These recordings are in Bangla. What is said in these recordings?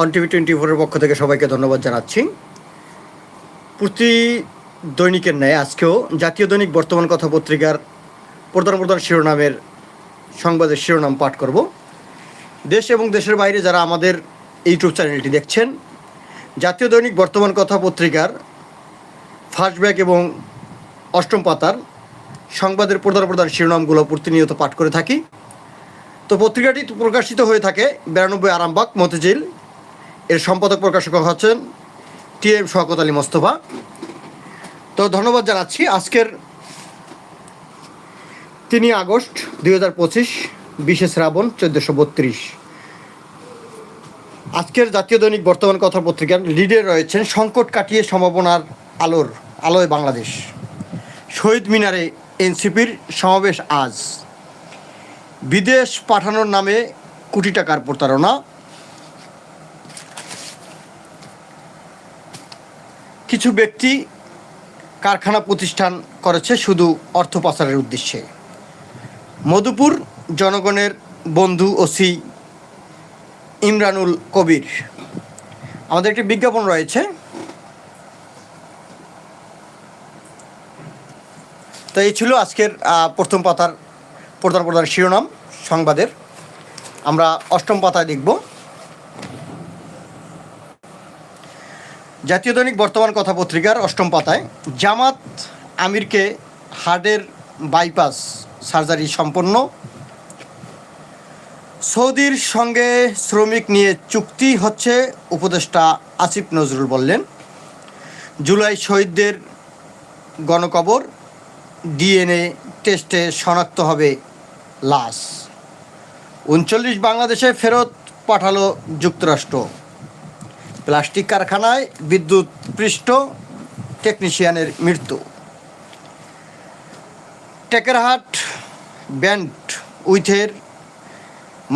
অন টিভি টোয়েন্টি ফোরের পক্ষ থেকে সবাইকে ধন্যবাদ জানাচ্ছি। প্রতি দৈনিকের ন্যায় আজকেও জাতীয় দৈনিক বর্তমান কথা পত্রিকার প্রধান প্রধান শিরোনামের সংবাদের শিরোনাম পাঠ করব। দেশ এবং দেশের বাইরে যারা আমাদের ইউটিউব চ্যানেলটি দেখছেন, জাতীয় দৈনিক বর্তমান কথা পত্রিকার ফার্স্ট ফার্স্টব্যাক এবং অষ্টম পাতার সংবাদের প্রধান প্রধান শিরোনামগুলো প্রতিনিয়ত পাঠ করে থাকি। তো পত্রিকাটি প্রকাশিত হয়ে থাকে বিরানব্বই আরামবাগ মতিঝিল এর সম্পাদক প্রকাশক হচ্ছেন টি এম শওকত আলী মোস্তফা। তো ধন্যবাদ জানাচ্ছি। আজকের তিনই আগস্ট দুই হাজার পঁচিশ, বিশে শ্রাবণ চোদ্দোশো বত্রিশ। আজকের জাতীয় দৈনিক বর্তমান কথা পত্রিকার লিডে রয়েছেন সংকট কাটিয়ে সম্ভাবনার আলোর, আলোয় বাংলাদেশ। শহীদ মিনারে এনসিপির সমাবেশ আজ। বিদেশ পাঠানোর নামে কোটি টাকার প্রতারণা। কিছু ব্যক্তি কারখানা প্রতিষ্ঠান করেছে শুধু অর্থ পাচারের উদ্দেশ্যে। মধুপুর জনগণের বন্ধু ওসি ইমরানুল কবির। আমাদের একটি বিজ্ঞাপন রয়েছে। তো এই ছিল আজকের প্রথম পাতার প্রধান প্রধান শিরোনাম সংবাদের। আমরা অষ্টম পাতায় দেখব। জাতীয় দৈনিক বর্তমান কথা পত্রিকার অষ্টম পাতায়, জামাত আমিরকে হার্টের বাইপাস সার্জারি সম্পন্ন। সৌদির সঙ্গে শ্রমিক নিয়ে চুক্তি হচ্ছে, উপদেষ্টা আসিফ নজরুল বললেন। জুলাই শহীদদের গণকবর, ডিএনএ টেস্টে শনাক্ত হবে লাশ। উনচল্লিশ বাংলাদেশে ফেরত পাঠালো যুক্তরাষ্ট্র। প্লাস্টিক কারখানায় বিদ্যুৎ পৃষ্ঠ টেকনিশিয়ানের মৃত্যু। টেকেরহাট ব্যান্ড উইথের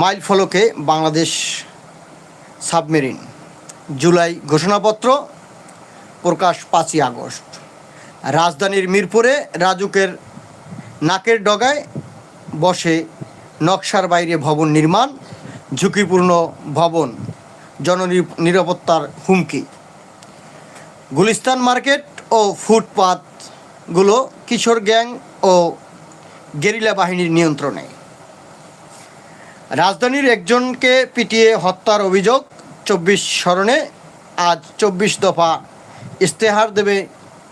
মাইল ফলকে বাংলাদেশ সাবমেরিন। জুলাই ঘোষণাপত্র প্রকাশ পাঁচই আগস্ট। রাজধানীর মিরপুরে রাজুকের নাকের ডগায় বসে নকশার বাইরে ভবন নির্মাণ, ঝুঁকিপূর্ণ ভবন। জননিরাপত্তার হুমকি। গুলিস্তান মার্কেট ও ফুটপাতগুলো কিশোর গ্যাং ও গেরিলা বাহিনীর নিয়ন্ত্রণে। রাজধানীর একজনকে পিটিয়ে হত্যার অভিযোগ চব্বিশ স্মরণে আজ চব্বিশ দফা ইস্তেহার দেবে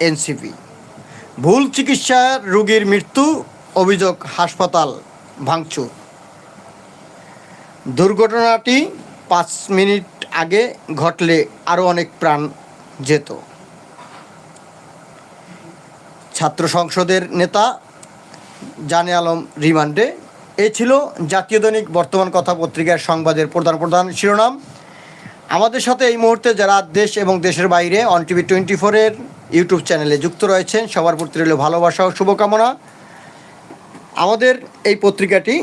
এনসিপি। ভুল চিকিৎসার রোগীর মৃত্যু, অভিযোগ হাসপাতাল ভাঙচুর। দুর্ঘটনাটি পাঁচ মিনিট আগে ঘটলে আরও অনেক প্রাণ যেত। ছাত্র সংসদের নেতা জানে আলম রিমান্ডে। এ ছিল জাতীয় দৈনিক বর্তমান কথা পত্রিকার সংবাদের প্রধান প্রধান শিরোনাম। আমাদের সাথে এই মুহূর্তে যারা দেশ এবং দেশের বাইরে অন টিভি টোয়েন্টি ফোরের ইউটিউব চ্যানেলে যুক্ত রয়েছেন, সবার প্রতি রইল ভালোবাসা ও শুভকামনা। আমাদের এই পত্রিকাটি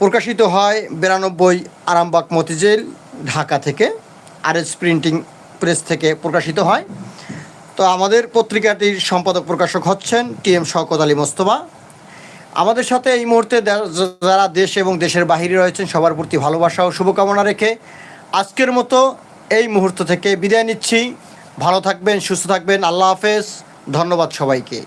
প্রকাশিত হয় বিরানব্বই আরামবাগ মতিঝিল ঢাকা থেকে আর এস প্রিন্টিং প্রেস থেকে প্রকাশিত হয়। তো আমাদের পত্রিকাটির সম্পাদক প্রকাশক হচ্ছেন টি এম শওকত আলী মোস্তফা। আমাদের সাথে এই মুহূর্তে যারা দেশ এবং দেশের বাহিরে রয়েছেন, সবার প্রতি ভালোবাসা ও শুভকামনা রেখে আজকের মতো এই মুহূর্ত থেকে বিদায় নিচ্ছি। ভালো থাকবেন, সুস্থ থাকবেন। আল্লাহ হাফেজ। ধন্যবাদ সবাইকে।